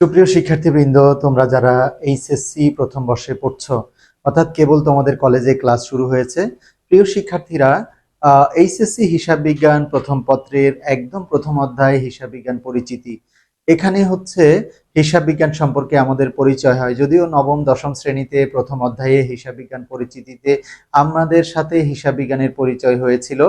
সুপ্রিয় শিক্ষার্থীবৃন্দ, তোমরা যারা এইচএসসি প্রথম বর্ষে পড়ছো, অর্থাৎ কেবল তোমাদের কলেজে ক্লাস শুরু হয়েছে, প্রিয় শিক্ষার্থীরা এইচএসসি হিসাব বিজ্ঞান প্রথম পত্রের একদম প্রথম অধ্যায় হিসাব বিজ্ঞান পরিচিতি। এখানে হচ্ছে হিসাব বিজ্ঞান সম্পর্কে আমাদের পরিচয় হয়, যদিও নবম, দশম শ্রেণীতে প্রথম অধ্যায়ে হিসাব বিজ্ঞান পরিচিতিতে আমাদের সাথে হিসাব বিজ্ঞানের পরিচয় হয়েছিল।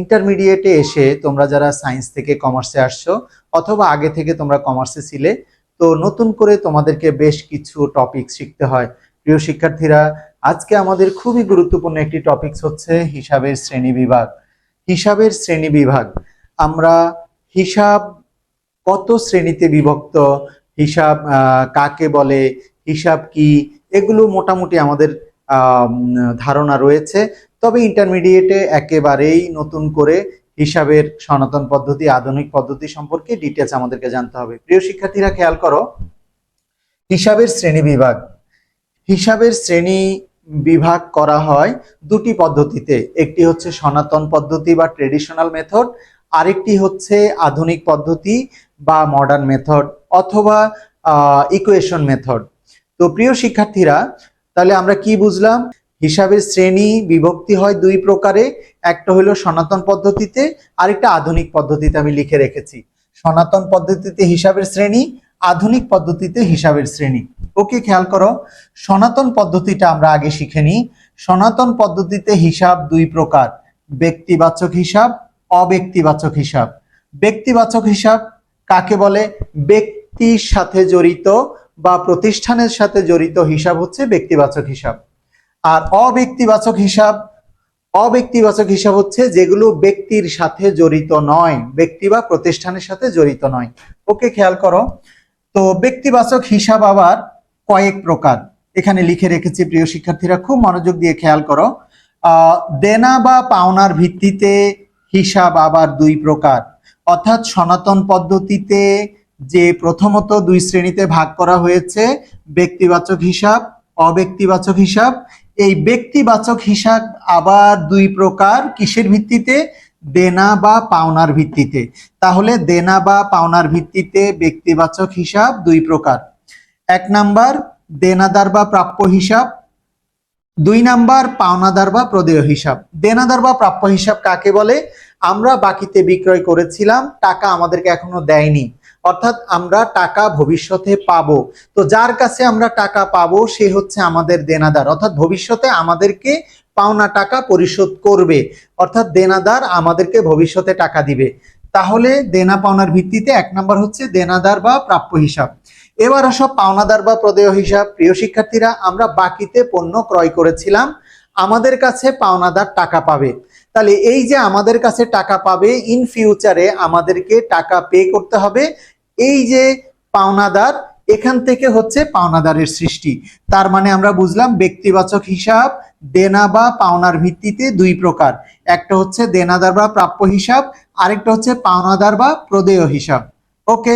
ইন্টারমিডিয়েটে এসে তোমরা যারা সায়েন্স থেকে কমার্সে আসছো, অথবা আগে থেকে তোমরা কমার্সে ছিলে, তো নতুন করে তোমাদেরকে বেশ কিছু টপিক শিখতে হয়। প্রিয় শিক্ষার্থীরা, আজকে আমাদের খুবই গুরুত্বপূর্ণ একটি টপিকস হচ্ছে হিসাবের শ্রেণি বিভাগ। হিসাবের শ্রেণি বিভাগ, আমরা হিসাব কত শ্রেণীতে বিভক্ত, হিসাব কাকে বলে, হিসাব কি, এগুলো মোটামুটি আমাদের ধারণা রয়েছে। তবে ইন্টারমিডিয়েটে একেবারেই নতুন করে হিসাবের সনাতন পদ্ধতি, আধুনিক পদ্ধতি সম্পর্কে ডিটেলস আমাদেরকে জানতে হবে। প্রিয় শিক্ষার্থীরা, খেয়াল করো, হিসাবের শ্রেণি বিভাগ। হিসাবের শ্রেণি বিভাগ করা হয় দুটি পদ্ধতিতে। একটি হচ্ছে সনাতন পদ্ধতি বা ট্রেডিশনাল মেথড আরেকটি হচ্ছে আধুনিক পদ্ধতি বা মডার্ন মেথড অথবা ইকুয়েশন মেথড তো প্রিয় শিক্ষার্থীরা, তাহলে আমরা কি বুঝলাম? হিসাবের শ্রেণি বিভক্তি হয় দুই প্রকারে। একটা হলো সনাতন পদ্ধতিতে, আরেকটা আধুনিক পদ্ধতিতে আমি লিখে রেখেছি। সনাতন পদ্ধতিতে হিসাবের শ্রেণি, আধুনিক পদ্ধতিতে হিসাবের শ্রেণি। ওকে, খেয়াল করো, সনাতন পদ্ধতিটা আমরা আগে শিখে নিই। সনাতন পদ্ধতিতে হিসাব দুই প্রকার, ব্যক্তিবাচক হিসাব, অব্যক্তিবাচক হিসাব। ব্যক্তিবাচক হিসাব কাকে বলে? ব্যক্তির সাথে জড়িত বা প্রতিষ্ঠানের সাথে জড়িত হিসাব হচ্ছে ব্যক্তিবাচক হিসাব। আর অব্যক্তিবাচক হিসাব অব্যক্তিবাচক হিসাব হচ্ছে যেগুলো ব্যক্তির সাথে জড়িত নয়, ব্যক্তি বা প্রতিষ্ঠানের সাথে জড়িত নয়। ওকে খেয়াল করো। তো ব্যক্তিবাচক হিসাব আবার কয়েক প্রকার। এখানে লিখে রেখেছি প্রিয় শিক্ষার্থীরা, খুব মনোযোগ দিয়ে খেয়াল করো। দেনা বা পাওনার ভিত্তিতে হিসাব আবার দুই প্রকার। অর্থাৎ সনাতন পদ্ধতিতে যে প্রথমত দুই শ্রেণীতে ভাগ করা হয়েছে, ব্যক্তিবাচক হিসাব, অব্যক্তিবাচক হিসাব এই ব্যক্তিবাচক হিসাব আবার দুই প্রকার, কিসের ভিত্তিতে? দেনা বা পাওনার ভিত্তিতে। তাহলে দেনা বা পাওনার ভিত্তিতে ব্যক্তিবাচক হিসাব দুই প্রকার। এক নাম্বার, দেনাদার বা প্রাপ্য হিসাব। দুই নাম্বার, পাওনাদার বা প্রদেয় হিসাব। দেনাদার বা প্রাপ্য হিসাব কাকে বলে? আমরা বাকিতে বিক্রয় করেছিলাম, টাকা আমাদেরকে এখনও দেয়নি। অর্থাৎ আমরা টাকা ভবিষ্যতে পাবো। তো যার কাছে আমরা টাকা পাবো, সে হচ্ছে আমাদের দেনাদার। অর্থাৎ ভবিষ্যতে আমাদেরকে পাওনা টাকা পরিশোধ করবে। অর্থাৎ দেনাদার আমাদেরকে ভবিষ্যতে টাকা দিবে। তাহলে দেনা পাওনার ভিত্তিতে এক নাম্বার হচ্ছে দেনাদার বা প্রাপ্য হিসাব। এবার আসো পাওনাদার বা প্রদেয় হিসাব। প্রিয় শিক্ষার্থীরা, আমরা বাকিতে পণ্য ক্রয় করেছিলাম। আমাদের কাছে পাওনাদার টাকা পাবে। তাহলে এই যে আমাদের কাছে টাকা পাবে ইন ফিউচারে আমাদেরকে টাকা পে করতে হবে। এই যে পাওনাদার, এখান থেকে হচ্ছে পাওনাদারের সৃষ্টি। তার মানে আমরা বুঝলাম ব্যক্তিবাচক হিসাব, দেনা বা পাওনার ভিত্তিতে দুই প্রকার। একটা হচ্ছে দেনাদার বা প্রাপ্য হিসাব, আরেকটা হচ্ছে পাওনাদার বা প্রদেয় হিসাব। ওকে?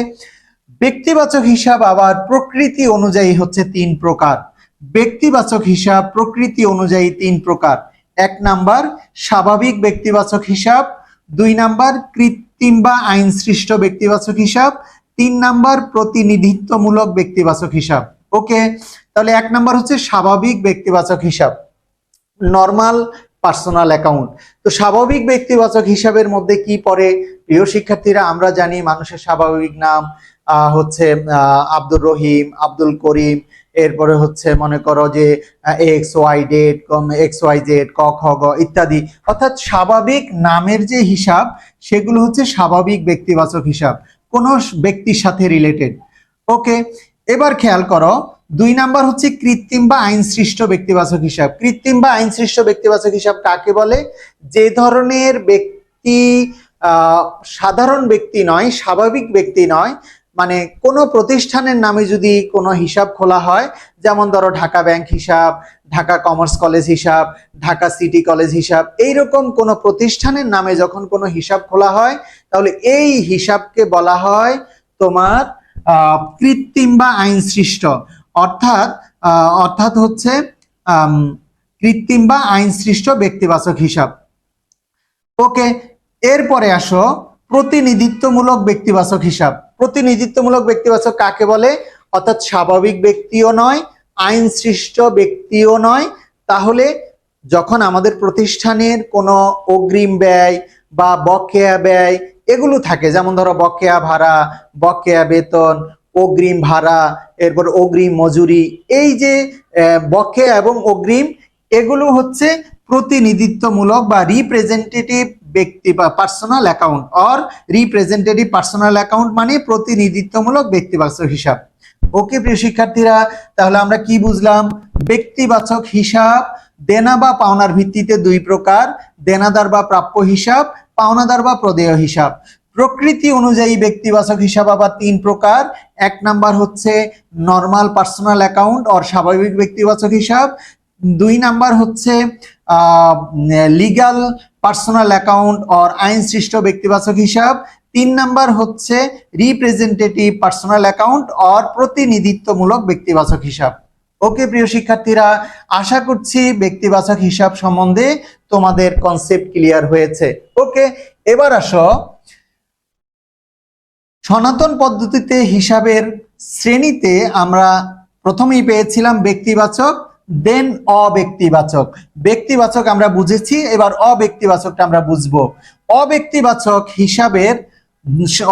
ব্যক্তিবাচক হিসাব আবার প্রকৃতি অনুযায়ী হচ্ছে তিন প্রকার। ব্যক্তিবাচক হিসাব প্রকৃতি অনুযায়ী তিন প্রকার। এক নাম্বার, স্বাভাবিক ব্যক্তিবাচক হিসাব। দুই নাম্বার, কৃত্রিম বা আইন সৃষ্ট ব্যক্তিবাচক হিসাব। তিন নাম্বার প্রতিনিধিত্বমূলক ব্যক্তিবাচক হিসাব। ওকে, তাহলে এক নাম্বার হচ্ছে স্বাভাবিক ব্যক্তিবাচক হিসাব। Normal personal account. তো স্বাভাবিক ব্যক্তিবাচক হিসাবের মধ্যে কি পড়ে? প্রিয় শিক্ষার্থীরা, আমরা জানি মানুষের স্বাভাবিক নাম হচ্ছে আব্দুর রহিম, আব্দুল করিম, এরপরে হচ্ছে মনে করো যে এক্স, ওয়াই, ডেট এক্স, ওয়াই, জেড, ক, খ, গ ইত্যাদি। অর্থাৎ স্বাভাবিক নামের যে হিসাব, সেগুলো হচ্ছে স্বাভাবিক ব্যক্তিবাচক হিসাব। কোনো ব্যক্তির সাথে রিলেটেড ওকে এবার খেয়াল করো, দুই নাম্বার হচ্ছে কৃত্রিম বা আইন সৃষ্ট ব্যক্তিবাচক হিসাব। কৃত্রিম বা আইন সৃষ্ট ব্যক্তিবাচক হিসাব কাকে বলে? যে ধরনের ব্যক্তি সাধারণ ব্যক্তি নয়, স্বাভাবিক ব্যক্তি নয় মানে কোনো প্রতিষ্ঠানের নামে যদি কোনো হিসাব খোলা হয়, যেমন ধরো ঢাকা ব্যাংক হিসাব, ঢাকা কমার্স কলেজ হিসাব, ঢাকা সিটি কলেজ হিসাব, এইরকম কোনো প্রতিষ্ঠানের নামে যখন কোনো হিসাব খোলা হয় তাহলে এই হিসাবকে বলা হয় তোমার কৃত্রিম বা আইন সৃষ্ট অর্থাৎ অর্থাৎ হচ্ছে কৃত্রিম বা আইন সৃষ্ট ব্যক্তিবাচক হিসাব। ওকে, এরপরে আসো, প্রতিনিধিত্বমূলক ব্যক্তিবাচক হিসাব। প্রতিনিধিত্বমূলক ব্যক্তিবাচক কাকে বলে? অর্থাৎ স্বাভাবিক ব্যক্তিও নয় আইন সৃষ্ট ব্যক্তিও নয়। তাহলে, যখন আমাদের প্রতিষ্ঠানের কোনো অগ্রিম ব্যয় বা বকেয়া ব্যয় এগুলো থাকে, যেমন ধরো বকেয়া ভাড়া, বকেয়া বেতন, অগ্রিম ভাড়া, এরপর অগ্রিম মজুরি, এই যে বকেয়া এবং অগ্রিম, এগুলো হচ্ছে প্রতিনিধিত্বমূলক বা রিপ্রেজেন্টেটিভ ব্যক্তি বা personal account or representative personal account মানে প্রতিনিধিত্বমূলক ব্যক্তিবাচক হিসাব। ওকে, প্রিয় শিক্ষার্থীরা, তাহলে আমরা কি বুঝলাম? ব্যক্তিবাচক হিসাব, দেনা বা পাওনার ভিত্তিতে দুই প্রকার, দেনাদার বা প্রাপ্য হিসাব পাওনাদার বা প্রদেয় হিসাব। প্রকৃতি অনুযায়ী ব্যক্তিবাচক হিসাব আবার তিন প্রকার। এক নাম্বার হচ্ছে নর্মাল পার্সোনাল অ্যাকাউন্ট অর স্বাভাবিক ব্যক্তিবাচক হিসাব। দুই নাম্বার হচ্ছে লিগাল পার্সোনাল অ্যাকাউন্ট অর আইন সৃষ্ট ব্যক্তিবাচক হিসাব। তিন নাম্বার হচ্ছে রিপ্রেজেন্টেটিভ পার্সোনাল অ্যাকাউন্ট অর প্রতিনিধিত্বমূলক ব্যক্তিবাচক হিসাব। ওকে, প্রিয় শিক্ষার্থীরা, আশা করছি ব্যক্তিবাচক হিসাব সম্বন্ধে তোমাদের কনসেপ্ট ক্লিয়ার হয়েছে। ওকে এবার আসো। সনাতন পদ্ধতিতে হিসাবের শ্রেণীতে আমরা প্রথমেই পেয়েছিলাম ব্যক্তিবাচক দেন অব্যক্তিবাচক। ব্যক্তিবাচক আমরা বুঝেছি, এবার অব্যক্তিবাচকটা আমরা বুঝব। অব্যক্তিবাচক হিসাবের,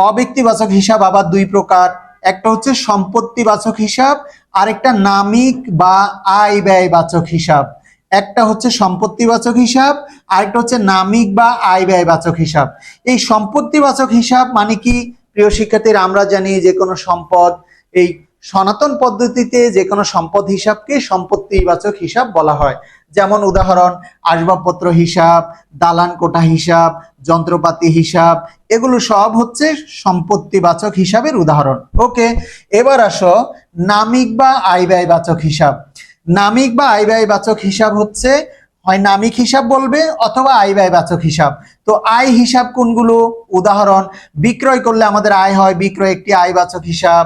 অব্যক্তিবাচক হিসাব আবার দুই প্রকার। একটা হচ্ছে সম্পত্তিবাচক হিসাব, আরেকটা নামিক বা আয় ব্যয়বাচক হিসাব। একটা হচ্ছে সম্পত্তিবাচক হিসাব, আরেকটা হচ্ছে নামিক বা আয় ব্যয়বাচক হিসাব। এই সম্পত্তিবাচক হিসাব মানে কি? প্রিয় শিক্ষার্থীরা, আমরা জানি যে কোনো সম্পদ, এই সনাতন পদ্ধতিতে যে কোনো সম্পদ হিসাবকে সম্পত্তিবাচক হিসাব বলা হয়। যেমন উদাহরণ, আসবাবপত্র হিসাব, দালান কোটা হিসাব, যন্ত্রপাতি হিসাব, এগুলো সব হচ্ছে সম্পত্তিবাচক হিসাবের উদাহরণ। ওকে, এবার আসো নামিক বা আয় ব্যয়বাচক হিসাব। নামিক বা আয় ব্যয় বাচক হিসাব হচ্ছে, হয় নামিক হিসাব বলবে অথবা আয় ব্যয় বাচক হিসাব। তো আয় হিসাব কোনগুলো? উদাহরণ, বিক্রয় করলে আমাদের আয় হয় বিক্রয় একটি আয় বাচক হিসাব,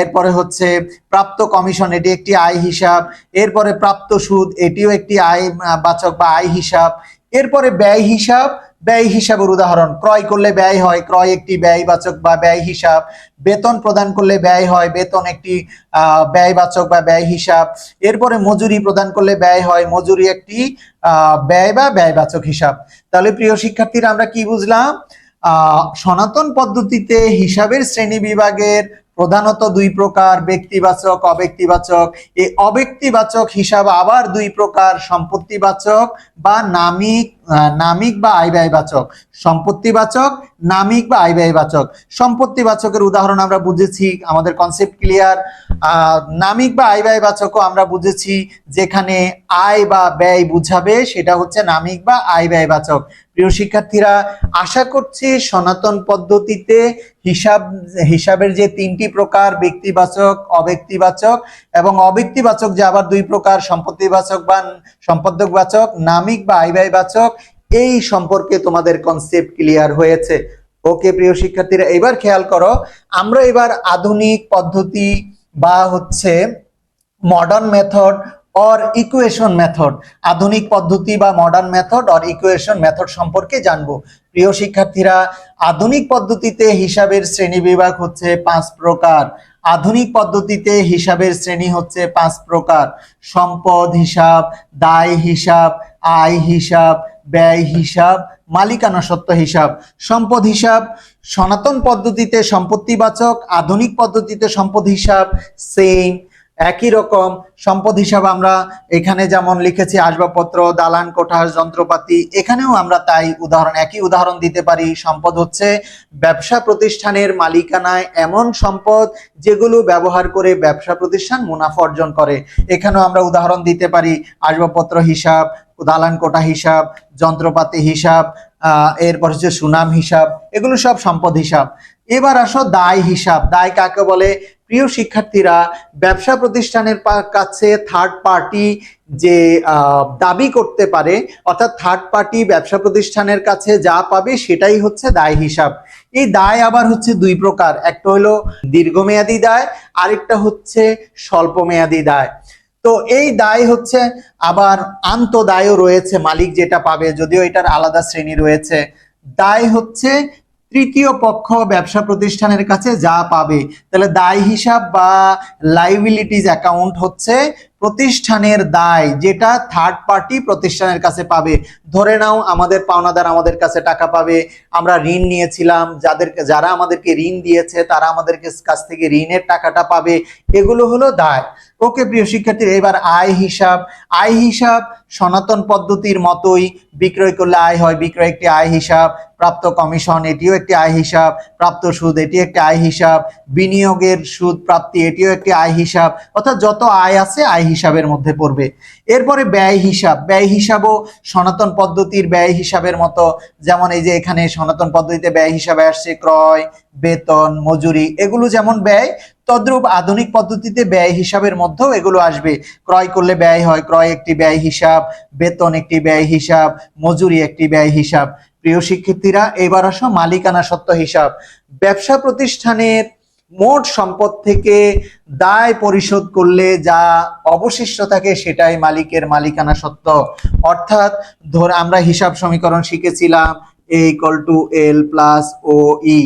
এরপরে হচ্ছে প্রাপ্ত কমিশন, এটি একটি আয় হিসাব, এরপরে প্রাপ্ত সুদ, এটিও একটি আয় বাচক বা আয় হিসাব এরপরে ব্যয় হিসাব, ব্যয় হিসাবের উদাহরণ। ক্রয় করলে ব্যয় হয়, ক্রয় একটি ব্যয়বাচক বা ব্যয় হিসাব। বেতন প্রদান করলে ব্যয় হয়, বেতন একটি ব্যয়বাচক বা ব্যয় হিসাব। এরপরে মজুরি প্রদান করলে ব্যয় হয়, মজুরি একটি ব্যয় বা ব্যয়বাচক হিসাব। তাহলে প্রিয় শিক্ষার্থীরা, আমরা কি বুঝলাম? সনাতন পদ্ধতিতে হিসাবের শ্রেণি বিভাগের প্রধানত দুই প্রকার, ব্যক্তিবাচক, অব্যক্তিবাচক। এই অব্যক্তিবাচক হিসাব আবার দুই প্রকার, সম্পত্তিবাচক বা নামিক নামিক বা আয় ব্যয়বাচক সম্পত্তিবাচক, নামিক বা আয় ব্যয়বাচক সম্পত্তিবাচকের উদাহরণ আমরা বুঝেছি, আমাদের কনসেপ্ট ক্লিয়ার নামিক বা আয় ব্যয়বাচকও আমরা বুঝেছি, যেখানে আয় বা ব্যয় বুঝাবে, সেটা হচ্ছে নামিক বা আয় ব্যয়বাচক প্রিয় শিক্ষার্থীরা, আশা করছি সনাতন পদ্ধতিতে হিসাব, হিসাবের যে তিনটি প্রকার, ব্যক্তিবাচক, অব্যক্তিবাচক এবং অব্যক্তিবাচক যে আবার দুই প্রকার, সম্পত্তিবাচক বা সম্পাদকবাচক, নামিক বা আয় ব্যয়বাচক এই সম্পর্কে তোমাদের কনসেপ্ট ক্লিয়ার হয়েছে। ওকে প্রিয় শিক্ষার্থীরা, এবার খেয়াল করো, আমরা এবার আধুনিক পদ্ধতি বা হচ্ছে modern method or equation method আধুনিক পদ্ধতি বা modern method or equation method সম্পর্কে জানব। প্রিয় শিক্ষার্থীরা, আধুনিক পদ্ধতিতে হিসাবের শ্রেণি বিভাগ হচ্ছে পাঁচ প্রকার। আধুনিক পদ্ধতিতে হিসাবের শ্রেণি হচ্ছে পাঁচ প্রকার। সম্পদ হিসাব, দায় হিসাব, আয় হিসাব, ব্যয় হিসাব মালিকানা সত্ত্ব হিসাব। সম্পদ হিসাব, সনাতন পদ্ধতিতে সম্পত্তিবাচক, আধুনিক পদ্ধতিতে সম্পদ হিসাব সেম একই রকম সম্পদ হিসাব আমরা এখানে যেমন লিখেছি আসবাবপত্র, দালান কোঠা যন্ত্রপাতি, এখানেও আমরা তাই উদাহরণ, একই উদাহরণ দিতে পারি। সম্পদ হচ্ছে ব্যবসা প্রতিষ্ঠানের মালিকানায় এমন সম্পদ যেগুলো ব্যবহার করে ব্যবসা প্রতিষ্ঠান মুনাফা অর্জন করে। এখানেও আমরা উদাহরণ দিতে পারি, আসবাবপত্র হিসাব, দালান, কোঠা হিসাব, যন্ত্রপাতি হিসাব এরপর হচ্ছে সুনাম হিসাব, এগুলো সব সম্পদ হিসাব। এবার আসো দায় হিসাব। দায় কাকে বলে? প্রিয় শিক্ষার্থীরা, ব্যবসা প্রতিষ্ঠানের কাছে থার্ড পার্টি যে দাবি করতে পারে, অর্থাৎ থার্ড পার্টি ব্যবসা প্রতিষ্ঠানের কাছে যা পাবে সেটাই হচ্ছে দায় হিসাব। এই দায় আবার হচ্ছে দুই প্রকার। একটা হলো দীর্ঘমেয়াদী দায়, আরেকটা হচ্ছে স্বল্পমেয়াদী দায়। তো এই দায় হচ্ছে আবার আন্ত দায়ও রয়েছে, মালিক যেটা পাবে যদিও এটার আলাদা শ্রেণি রয়েছে। দায় হচ্ছে তৃতীয় পক্ষ ব্যবসা প্রতিষ্ঠানের কাছে যা পাবে। তাহলে দায় হিসাব বা লাইবিলিটিস অ্যাকাউন্ট হচ্ছে প্রতিষ্ঠানের দায় যেটা থার্ড পার্টি প্রতিষ্ঠানের কাছে পাবে। ধরে নাও আমাদের পাওনাদার আমাদের কাছে টাকা পাবে। আমরা ঋণ নিয়েছিলাম, যাদের যারা আমাদেরকে ঋণ দিয়েছে, তারা আমাদেরকে কাছ থেকে ঋণের টাকাটা পাবে। এগুলো হলো দায়। ওকে, প্রিয় শিক্ষার্থীরা, এবার আয় হিসাব। আয় হিসাব সনাতন পদ্ধতির মতোই। বিক্রয় করলে আয় হয়, বিক্রয় একটি আয় হিসাব। প্রাপ্ত কমিশন, এটিও একটি আয় হিসাব। প্রাপ্ত সুদ এটি একটি আয় হিসাব। বিনিয়োগের সুদ প্রাপ্তি, এটিও একটি আয় হিসাব। অর্থাৎ যত আয় আছে, আয় হিসাবের মধ্যে পড়বে। এরপরে ব্যয় হিসাব। ব্যয় হিসাবও সনাতন পদ্ধতির ব্যয় হিসাবের মতো। যেমন এই যে এখানে সনাতন পদ্ধতিতে ব্যয় হিসাবে আসছে ক্রয়, বেতন, মজুরি, এগুলো যেমন ব্যয়, তদ্রূপ আধুনিক পদ্ধতিতে ব্যয় হিসাবের মধ্যেও এগুলো আসবে। ক্রয় করলে ব্যয় হয়। ক্রয় একটি ব্যয় হিসাব, বেতন একটি ব্যয় হিসাব, মজুরি একটি ব্যয় হিসাব। প্রিয় শিক্ষার্থীরা, এবার আসো মালিকানা সত্ত্ব হিসাব। ব্যবসা প্রতিষ্ঠানের মোট সম্পদ থেকে দায় পরিশোধ করলে যা অবশিষ্ট থাকে সেটাই মালিকের মালিকানা সত্ত্ব অর্থাৎ ধর আমরা হিসাব সমীকরণ শিখেছিলাম A equal to L plus O E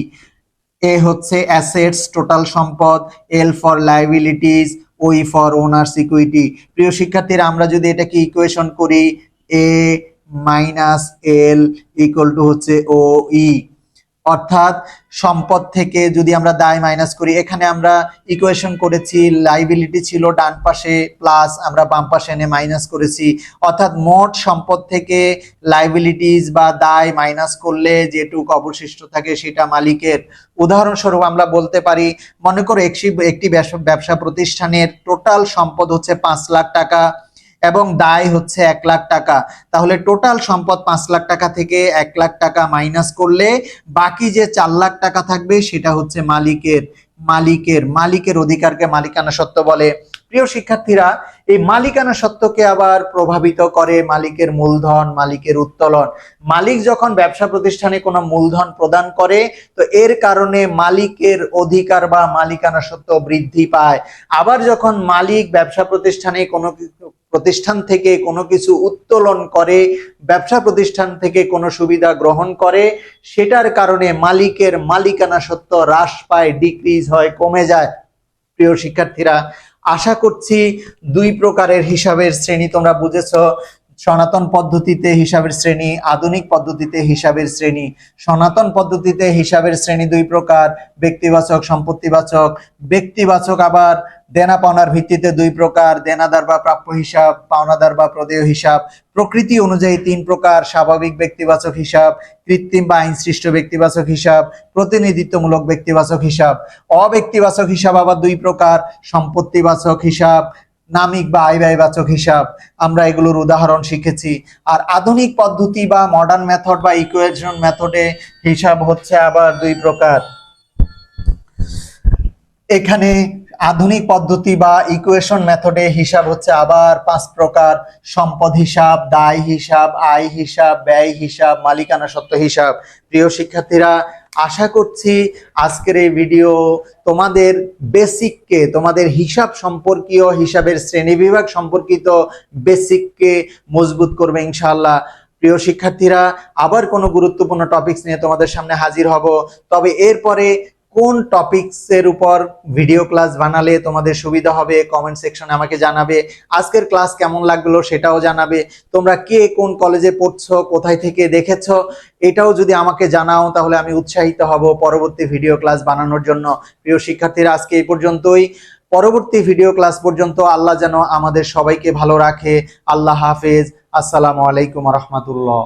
A হচ্ছে অ্যাসেটস টোটাল সম্পদ এল ফর লাইবিলিটিস ওই ফর ওনার্স ইকুইটি প্রিয় শিক্ষার্থীরা, আমরা যদি এটাকে ইকুয়েশন করি A minus L equal to হচ্ছে ও ই অর্থাৎ সম্পদ থেকে যদি আমরা দায় মাইনাস করি, এখানে আমরা ইকুয়েশন করেছি লাইবিলিটি ছিল ডান পাশে প্লাস আমরা বাম পাশে এনে মাইনাস করেছি। অর্থাৎ মোট সম্পদ থেকে লাইবিলিটিস বা দায় মাইনাস করলে যেটুক অবশিষ্ট থাকে সেটা মালিকের। উদাহরণস্বরূপ আমরা বলতে পারি, মনে করো একটি একটি ব্যবসা- প্রতিষ্ঠানের টোটাল সম্পদ হচ্ছে পাঁচ লাখ টাকা। এবং দায় হচ্ছে এক লাখ টাকা। তাহলে টোটাল সম্পদ পাঁচ লাখ টাকা থেকে এক লাখ টাকা মাইনাস করলে বাকি যে চার লাখ টাকা থাকবে সেটা হচ্ছে মালিকের মালিকের মালিকের অধিকারকে মালিকানা সত্ত্ব বলে। প্রিয় শিক্ষার্থীরা এই মালিকানা সত্ত্বকে আবার প্রভাবিত করে মালিকের মূলধন, মালিকের উত্তোলন। মালিক যখন ব্যবসা প্রতিষ্ঠানে কোনো মূলধন প্রদান করে, তো এর কারণে মালিকের অধিকার বা মালিকানা সত্ত্ব বৃদ্ধি পায়। আবার যখন মালিক ব্যবসা প্রতিষ্ঠানে কোনো প্রতিষ্ঠান থেকে কোনো কিছু উত্তোলন করে, ব্যবসা প্রতিষ্ঠান থেকে কোনো সুবিধা গ্রহণ করে, সেটার কারণে মালিকের মালিকানা সত্ত্ব হ্রাস পায় ডিক্রিজ হয়, কমে যায়। প্রিয় শিক্ষার্থীরা আশা করছি দুই প্রকারের হিসাবের শ্রেণি তোমরা বুঝেছ। সনাতন পদ্ধতিতে হিসাবের শ্রেণি, আধুনিক পদ্ধতিতে হিসাবের শ্রেণি। সনাতন পদ্ধতিতে হিসাবের শ্রেণি দুই প্রকার, ব্যক্তিবাচক, সম্পত্তিবাচক। ব্যক্তিবাচক আবার দেনা পাওনার ভিত্তিতে দুই প্রকার, দেনাদার বা প্রাপ্য হিসাব, পাওনাদার বা প্রদেয় হিসাব। প্রকৃতি অনুযায়ী তিন প্রকার, স্বাভাবিক ব্যক্তিবাচক হিসাব, কৃত্রিম বা আইন সৃষ্ট ব্যক্তিবাচক হিসাব, প্রতিনিধিত্বমূলক ব্যক্তিবাচক হিসাব। অব্যক্তিবাচক হিসাব আবার দুই প্রকার, সম্পত্তিবাচক হিসাব নামিক বা আয় ব্যয়বাচক হিসাব। আমরা এগুলোর উদাহরণ শিখেছি। আর আধুনিক পদ্ধতি বা মডার্ন মেথড বা ইকুয়েশন মেথডে হিসাব হচ্ছে আবার দুই প্রকার। এখানে আধুনিক পদ্ধতি বা ইকুয়েশন মেথডে হিসাব হচ্ছে আবার পাঁচ প্রকার। সম্পদ হিসাব, দায় হিসাব, আয় হিসাব, ব্যয় হিসাব, মালিকানা সত্ত্ব হিসাব। প্রিয় শিক্ষার্থীরা আশা করছি আজকের এই ভিডিও তোমাদের বেসিককে তোমাদের হিসাব সম্পর্কীয়, হিসাবের শ্রেণীবিভাগ সম্পর্কিত বেসিককে মজবুত করবে ইনশাল্লাহ প্রিয় শিক্ষার্থীরা, আবার কোনো গুরুত্বপূর্ণ টপিকস নিয়ে তোমাদের সামনে হাজির হব। তবে এরপরে কোন টপিকসের উপর ভিডিও ক্লাস বানালে তোমাদের সুবিধা হবে কমেন্ট সেকশনে আমাকে জানাবে। আজকের ক্লাস কেমন লাগল সেটাও জানাবে। তোমরা কে কোন কলেজে পড়ছো, কোথায় থেকে দেখেছ, এটাও যদি আমাকে জানাও তাহলে আমি উৎসাহিত হব পরবর্তী ভিডিও ক্লাস বানানোর জন্য। প্রিয় শিক্ষার্থীরা, আজকে এই পর্যন্তই। পরবর্তী ভিডিও ক্লাস পর্যন্ত আল্লাহ যেন আমাদের সবাইকে ভালো রাখে। আল্লাহ হাফেজ। আসসালামু আলাইকুম রহমতুল্লাহ।